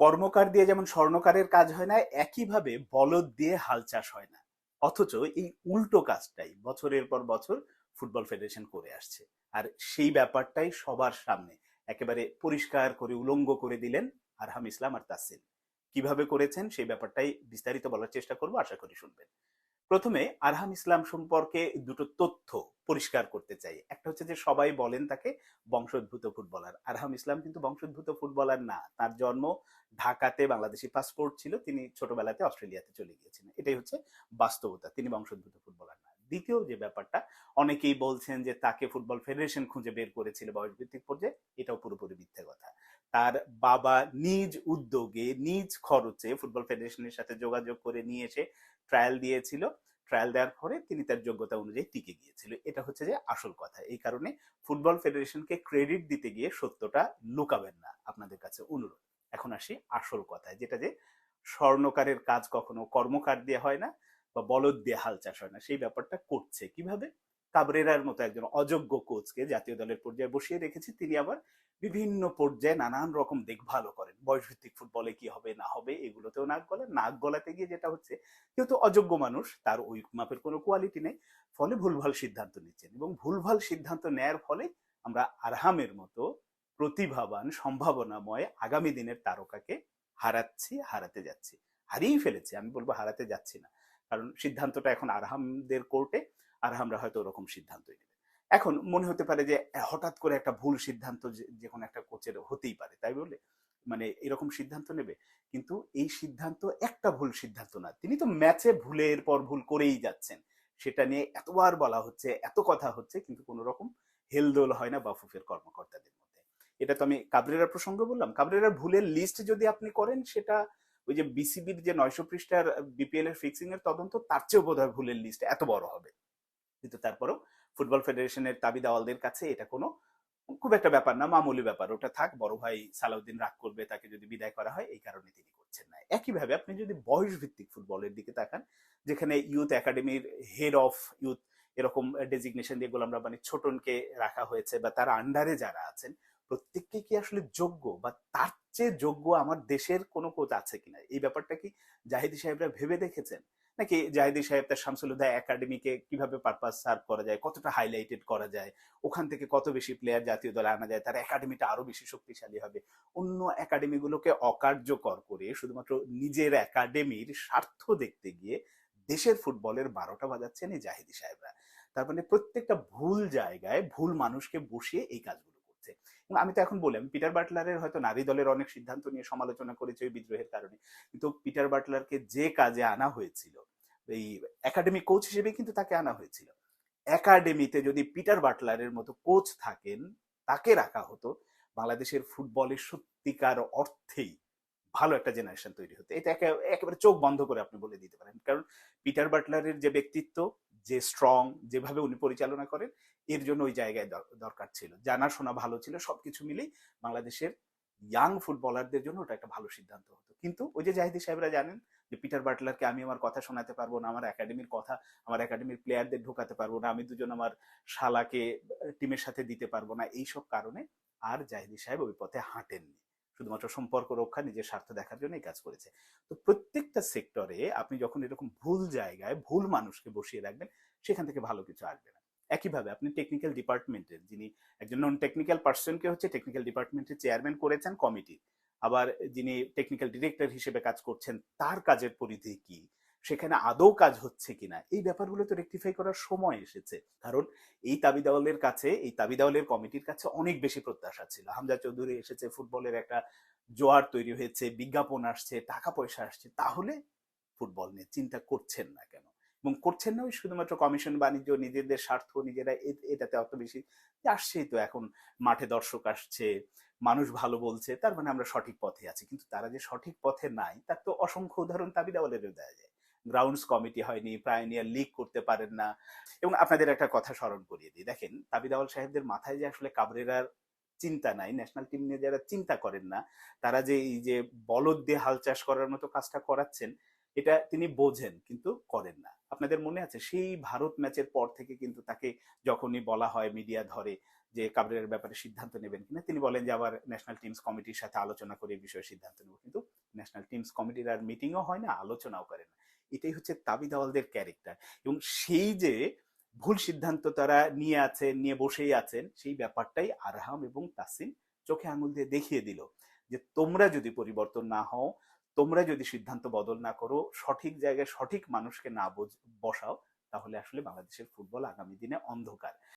কর্মকার দিয়ে যেমন স্বর্ণকারের কাজ হয় না, একইভাবে বলদ দিয়ে হাল চাষ হয় না। অথচ এই উল্টো কাজটাই বছরের পর বছর ফুটবল ফেডারেশন করে আসছে। আর সেই ব্যাপারটাই সবার সামনে একেবারে পরিষ্কার করে, উলঙ্গ করে দিলেন আরহাম ইসলাম আর তাসিন। কীভাবে করেছেন সেই ব্যাপারটাই বিস্তারিত বলার চেষ্টা করব, আশা করি শুনবেন। প্রথমে আরহাম ইসলাম সম্পর্কে দুটো তথ্য পরিষ্কার করতে চাই। একটা হচ্ছে যে সবাই বলেন তাকে বংশোদ্ভূত ফুটবলার। আরহাম ইসলাম কিন্তু বংশোদ্ভূত ফুটবলার না। তার জন্ম ঢাকাতে বাংলাদেশি পাসপোর্ট ছিল, তিনি ছোটবেলাতে অস্ট্রেলিয়াতে চলে গিয়েছিলেন এটাই হচ্ছে বাস্তবতা, তিনি বংশোদ্ভূত ফুটবলার না। দ্বিতীয় যে ব্যাপারটা, অনেকেই বলছেন যে তাকে ফুটবল ফেডারেশন খুঁজে বের করেছিল বয়সভিত্তিক পর্যায়ে, এটাও পুরোপুরি মিথ্যে কথা। তার বাবা নিজ উদ্যোগে, নিজ খরচে ফুটবল ফেডারেশনের সাথে যোগাযোগ করে নিয়ে এসে ট্রায়াল দিয়েছিল। ট্রায়াল দেওয়ার পরে তিনি তার যোগ্যতা অনুযায়ী টিকে গিয়েছিল। এটা হচ্ছে যে আসল কথা। এই কারণে ফুটবল ফেডারেশনকে ক্রেডিট দিতে গিয়ে সত্যটা লুকাবেন না আপনাদের কাছে অনুরোধ। এখন আসি আসল কথায়, যেটা যে স্বর্ণকারের কাজ কখনো কর্মকার দিয়ে হয় না বা বলদ দিয়ে হাল চাষ হয় না। সেই ব্যাপারটা করছে কীভাবে? কাবরেরার মতো একজন অযোগ্য কোচকে জাতীয় দলের পর্যায়ে বসিয়ে রেখেছে। তিনি আবার বিভিন্ন পর্যায়ে নানান রকম দেখভালও করেন। বয়সভিত্তিক ফুটবলে কি হবে, না হবে, এগুলোতেও নাক গলান। নাক গলাতে গিয়ে যেটা হচ্ছে, কেউ তো অযোগ্য মানুষ, তার ওই মাপের কোনো কোয়ালিটি নেই, ফলে ভুলভাল সিদ্ধান্ত নিচ্ছেন এবং ভুলভাল সিদ্ধান্ত নেয়ার ফলে আমরা আরহামের মতো প্রতিভাবান, সম্ভাবনাময় আগামী দিনের তারকাকে হারাচ্ছি, হারাতে যাচ্ছি। হারিয়েই ফেলেছি, আমি বলব হারাতে যাচ্ছি না। কারণ সিদ্ধান্তটা এখন আরহামদের কোর্টে। আরহামরা হয়তো ওরকম সিদ্ধান্তই নেবে। এখন মনে হতে পারে যে হঠাৎ করে একটা ভুল সিদ্ধান্ত যে কোনো একটা কোচের হতেই পারে, তাই বলে? মানে এরকম সিদ্ধান্ত নেবে? কিন্তু এই সিদ্ধান্ত একটা ভুল সিদ্ধান্ত না। তিনি তো ম্যাচে ভুলের পর ভুল করেই যাচ্ছেন। সেটা নিয়ে এতবার বলা হচ্ছে, এত কথা হচ্ছে, কিন্তু কোনো রকম হেলদোল হয় না বাফুফের কর্মকর্তাদের মধ্যে। এটা তো আমি কাবরেরার প্রসঙ্গ বললাম। কাবরেরার ভুলের লিস্ট যদি আপনি করেন, সেটা ওই যে, বিসিবির যে, নয়শো পৃষ্ঠার বিপিএল এর ফিক্সিং এর তদন্ত, তার চেয়েও বোধ হয় ভুলের লিস্ট এত বড় হবে। কিন্তু তারপরেও ফুটবল ফেডারেশনের তাবিদাওয়ালদের কাছে এটা কোনো খুব একটা ব্যাপার না, মামুলি ব্যাপার। ওটা থাক, বড় ভাই সালাউদ্দিন রাগ করবে, তাকে যদি বিদায় করা হয়, এই কারণে তিনি করছেন না। একইভাবে আপনি যদি বয়স ভিত্তিক ফুটবলের দিকে তাকান, যেখানে ইউথ একাডেমির হেড অফ ইউথ এরকম ডেজিগনেশন দিয়ে গোলাম রাব্বানি ছোটনকে রাখা হয়েছে বা তার আন্ডারে যারা আছেন প্রত্যেককে কি আসলে যোগ্য বা তার চেয়ে যোগ্য আমার দেশের কোনো কোচ আছে কিনা? এই ব্যাপারটা কি জাহিদি সাহেবরা ভেবে দেখেছেন? নাকি জাহিদি সাহেব তার শামসুল হুদা একাডেমিকে কীভাবে পারপাস সার্ভ করা যায়, কতটা হাইলাইটেড করা যায়, ওখান থেকে কত বেশি প্লেয়ার জাতীয় দলে আনা যায়, তার একাডেমিটা আরও বেশি শক্তিশালী হবে? অন্য একাডেমিগুলোকে অকার্যকর করে শুধুমাত্র নিজের একাডেমির স্বার্থ দেখতে গিয়ে দেশের ফুটবলের বারোটা বাজাচ্ছেন এই জাহিদি সাহেবরা। তার মানে প্রত্যেকটা ভুল জায়গায় ভুল মানুষকে বসিয়ে এই কাজগুলো করছে। আমি তো এখন বললাম পিটার বাটলারের হয়তো নারী দলের অনেক সিদ্ধান্ত নিয়ে সমালোচনা করেছে ওই বিদ্রোহের কারণে। কিন্তু পিটার বাটলারকে যে কাজে আনা হয়েছিল, এই একাডেমি কোচ হিসেবে কিন্তু তাকে আনা হয়েছিল। একাডেমিতে যদি পিটার বাটলারের মতো কোচ থাকেন, তাকে রাখা হতো, বাংলাদেশের ফুটবলের সত্যিকার অর্থেই ভালো একটা জেনারেশন তৈরি হতো। এটা একে- একেবারে চোখ বন্ধ করে আপনি বলে দিতে পারেন। কারণ পিটার বাটলারের যে ব্যক্তিত্ব যে স্ট্রং যেভাবে উনি পরিচালনা করেন, এর জন্য ওই জায়গায় দর- দরকার ছিল। জানাশোনা ভালো ছিল, সবকিছু মিলেই বাংলাদেশের ইয়াং ফুটবলারদের জন্য ওটা একটা ভালো সিদ্ধান্ত হতো। কিন্তু ওই যে জাহিদি সাহেবরা জানেন যে পিটার বাটলারকে আমি আমার কথা শোনাতে পারব না, আমার একাডেমির কথা, আমার একাডেমির প্লেয়ারদের ঢোকাতে পারব না, আমি দুজন আমার শালাকে টিমের সাথে দিতে পারব না, এইসব কারণে আর জাহিদি সাহেব ওই পথে হাঁটেননি। শুধুমাত্র সম্পর্ক রক্ষা, নিজের স্বার্থ দেখার জন্য এই কাজ করেছে। তো প্রত্যেকটা সেক্টরে আপনি যখন এরকম ভুল জায়গায় ভুল মানুষকে বসিয়ে রাখবেন, সেখান থেকে ভালো কিছু আসবে না। একইভাবে আপনি টেকনিক্যাল ডিপার্টমেন্টের যিনি একজন নন টেকনিক্যাল পার্সনকে হচ্ছে টেকনিক্যাল ডিপার্টমেন্টের চেয়ারম্যান করেছেন কমিটি আবার যিনি টেকনিক্যাল ডিরেক্টর হিসেবে কাজ করছেন, তার কাজের পরিধি কি? সেখানে আদৌ কাজ হচ্ছে কিনা? এই ব্যাপারগুলো তো রেকটিফাই করার সময় এসেছে। কারণ এই তাবি দেওয়ালের কাছে, এই তাবি দেওয়ালের কমিটির কাছে অনেক বেশি প্রত্যাশা ছিল। হামজা চৌধুরী এসেছে, ফুটবলের একটা জোয়ার তৈরি হয়েছে, বিজ্ঞাপন আসছে টাকা পয়সা আসছে, তাহলে ফুটবল নিয়ে চিন্তা করছেন না কেন? এবং করছেন না ওই শুধুমাত্র কমিশন বাণিজ্য, নিজেদের স্বার্থ, নিজেরা এটাতে অত বেশি আসছেই তো এখন মাঠে দর্শক আসছে, মানুষ ভালো বলছে, তার মানে আমরা সঠিক পথে আছি। কিন্তু তারা যে সঠিক পথে নাই, তার তো অসংখ্য উদাহরণ তাবি দেওয়ালেরও দেওয়া যায়। গ্রাউন্ডস কমিটি হয়নি প্রায়নিয়ার লিগ করতে পারেন না। এবং আপনাদের একটা কথা স্মরণ করিয়ে দিই। দেখেন তাবি দেওয়াল সাহেবদের মাথায় যে আসলে কাবরেরার চিন্তা নাই ন্যাশনাল টিম নিয়ে যারা চিন্তা করেন না, তারা যে এই যে বলদ দিয়ে হাল চাষ করার মতো কাজটা করাচ্ছেন, এটা তিনি বোঝেন কিন্তু করেন না। আপনাদের মনে আছে, সেই ভারত ম্যাচের পর থেকে কিন্তু তাকে যখনই বলা হয় মিডিয়া ধরে যে কাবরের ব্যাপারে সিদ্ধান্ত নেবেন কিনা, তিনি বলেন যে আবার ন্যাশনাল টিমস কমিটির সাথে আলোচনা করে এই বিষয়ে সিদ্ধান্ত নেব। কিন্তু ন্যাশনাল টিমস কমিটির আর মিটিংও হয় না, আলোচনাও করে না। এটাই হচ্ছে তাবিদ আওয়ালদের ক্যারেক্টার এবং সেই যে ভুল সিদ্ধান্ত তারা নিয়ে আছেন, নিয়ে বসেই আছেন, সেই ব্যাপারটাই আরহাম এবং তাসিম চোখে আঙুল দিয়ে দেখিয়ে দিল যে তোমরা যদি পরিবর্তন না হও, তোমরা যদি সিদ্ধান্ত বদল না করো, সঠিক জায়গায় সঠিক মানুষকে না বসাও, তাহলে আসলে বাংলাদেশের ফুটবল আগামী দিনে অন্ধকার।